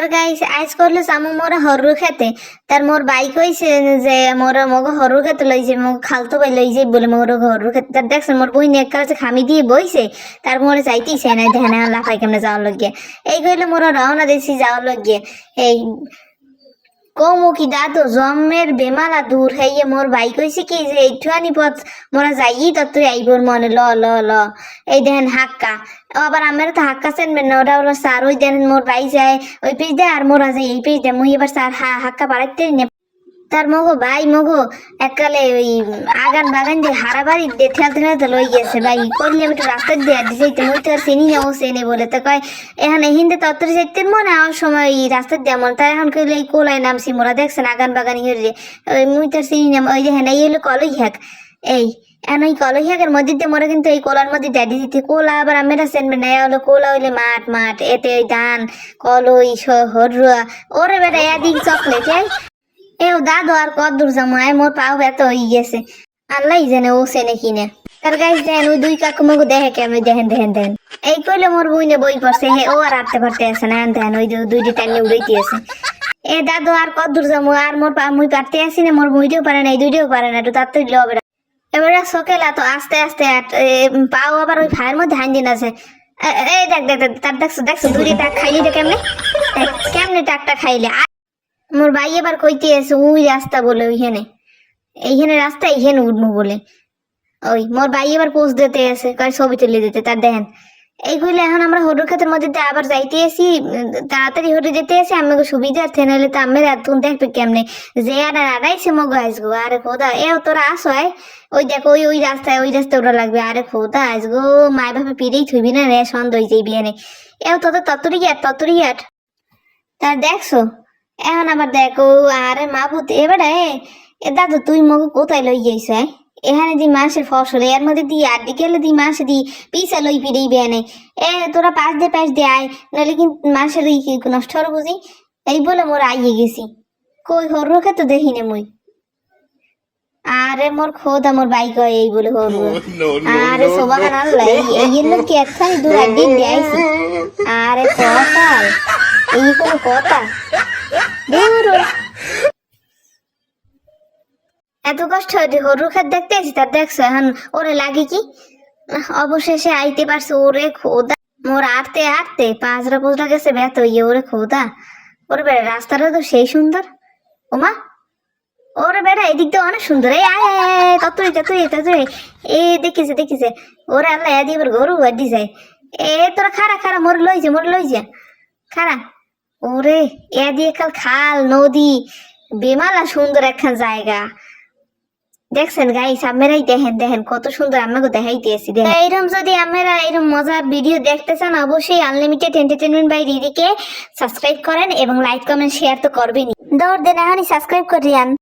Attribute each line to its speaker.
Speaker 1: তার গাইস আইস করলে আমি মোর হরু খেতে। তার মোর বাই কইছে যে মোর মগ হরু খেতে লইছে মগ খালতো বাই লইছে বলে মোর হরু খেতে। তার দেখছেন মোর বই নেক কাছে খামি দিয়ে বইছে তার মোর চাইতেইছে না ধ্যানে লাফাই কেমনে যাওয়ার লাগিয়ে এই কইলে মোর রওনা দিয়েছি যাওয়ার লাগিয়ে এই কমু কি দাদু জন্মের বেমালা দূর হইয়ে মোর ভাই কইছে কি যে এইটুয়ানি পথ মোরা যাই তত্তই আইবর মনে, ল ল ল। এই দেখেন হাক্কা। আবার আমার তো হাক্কা চেনবেন না ওরা ওরা স্যার, ওই দেখেন মোর বাই যায়, ওই পিস দেয় আর মোরা যায় এই পিস দেয়। মুই এবার স্যার হা, হাক্কা বাড়াইতে নে তার মগো ভাই মগো, এককালে ওই আগান বাগান যে হারা বাড়ি দে ঠেলতে ঠেলতে লই গেছে ভাই। করলে আমি রাস্তা দিয়ে দিছে তো মুই তো আর চিনি না ও চেনে বলে। তো কয়, এখানে হিন্দে তত্তর যাইতে মনে আমার সময় এই রাস্তা দিয়ে মনে তাই এখন কইলে এই কোলায় নামছি মোরা, দেখছেন আগান বাগান ইয়ে ওই মুই তো আর চিনি না, ওই যে হ্যাঁ এই হলো কলই হাক এই, এখন ওই কলই হাকের মধ্যে দিয়ে মোরা কিন্তু এই কোলার মধ্যে ড্যাডি দিতে কোলা আবার আমরা চেনবে না হলো কোলা হইলে মাঠ মাঠ, এতে ওই ধান, কলই হরুয়া ওরে বেটা এদিক চকলেট, এই এও দাদু আর কত দূর যাব? আয়, মোর পাও ব্যথা হয়ে গেছে। আল্লাহ জানে ও সেনে কিনে তার গাছ দেন, ওই দুই কাকু মগু দেখে কেমন দেখেন দেখেন দেখেন এই কইলে মোর বইনে বই পড়ছে, হে, ও আর আটতে পারতে আছে না। দেন, ওই দুইটি টাইমে উড়াইতে আছে। এ দাদু আর কত দূর যাব? আর মোর পা মুই পারতে আসি না, মোর মুইটাও পারে না এই দুইটাও পারে না একটু তার তো লবে এবারে সকেলা তো আস্তে আস্তে পাও আবার ওই ফায়ের মধ্যে হাঞ্জিন আছে। এই দেখ দেখ তার দেখছ দেখছ, দুইটি টাক খাইলি রে কেমনে? কেমনে টাকটা খাইলে? মোর ভাই এবার কইতে আছে ওই রাস্তা বলে ওইখানে। এইখানে রাস্তা, এইখানে উঠবো বলে। ওই, মোর ভাই এবার পোস্ট দিতে আছে, কয় ছবি তুলে দিতে, তার দেখেন। এইগুলো এখন আমরা হরুর ক্ষেতের মধ্যে আবার যাইতে আসি, তাড়াতাড়ি হরে যেতে আসি, আমাকে সুবিধা আছে নাহলে তো আমি এতক্ষণ দেখবে কেমনে। যে আর আড়াইছে মগ আসগো, আরে খোদা, এ তোরা আস আয় ওই দেখ, ওই ওই রাস্তায় ওই রাস্তায় ওরা লাগবে, আরে খোদা আসগো মায় বাপে পিড়েই থুবি না রে সন্দ হয়ে যাই বিয়ানে এও তোদের তত্তরি গিয়াট তত্তরি গিয়াট তা দেখছ? এখন আবার দেখো আরে মা ভূত এবারে এ দাদু তুই মগু কোথায় লই যাইছ হ্যাঁ এখানে দি মাসের ফসল এর মধ্যে দি আর খেলে দি মাসে দি পিসা লই ফিরেই বেনে এ তোরা পাঁচ দে পাঁচ দে আয় নাহলে কিন্তু মাসের কি নষ্ট হলো বুঝি এই বলে মোর আইয়ে গেছি কই হরুকে তো দেখি না মুই আরে মোর খোদা মোর বাইক হয় এই বলে হরু আরে সোবাহান আল্লাহ এই- জন্য কি একখানি দূর আড্ডি দেয়াইছি আরে কপাল এই কোনো কথা। এত কষ্ট হচ্ছে হরু খাত দেখতে আছি তার দেখছ এখন ওরে লাগে কি? অবশেষে আইতে পারছে ওরে খোদা মোর আটতে আটতে পাঁচরা পোজরা গেছে ব্যথ ইয়ে ওরে খোদা ওরে বেড়া রাস্তাটা তো সেই সুন্দর। ওমা ওরে বেড়া এদিক দিয়ে অনেক সুন্দর। এই আয় আয়, তত্তরি তত্তরি তত্তরি এ দেখিছে দেখিছে। ওরে আল্লাহ এদি গরু আড্ডি যায়। এ তোরা খারা খারা মোর লইছে মোর লই যা। খারা ওরে একাল খাল, নদী, বেমালা সুন্দর একখান জায়গা। দেখছেন গাইস আপনারাই দেখেন দেখেন কত সুন্দর আমাকে দেখাইতেছি দেখেন। এইরকম যদি আপনারা এরকম মজার ভিডিও দেখতে চান, অবশ্যই আনলিমিটেড এন্টারটেনমেন্ট বাই দিদিকে সাবস্ক্রাইব করেন এবং লাইক কমেন্ট শেয়ার তো করবেনই। দৌড় দেন, এখনই সাবস্ক্রাইব করিয়ান।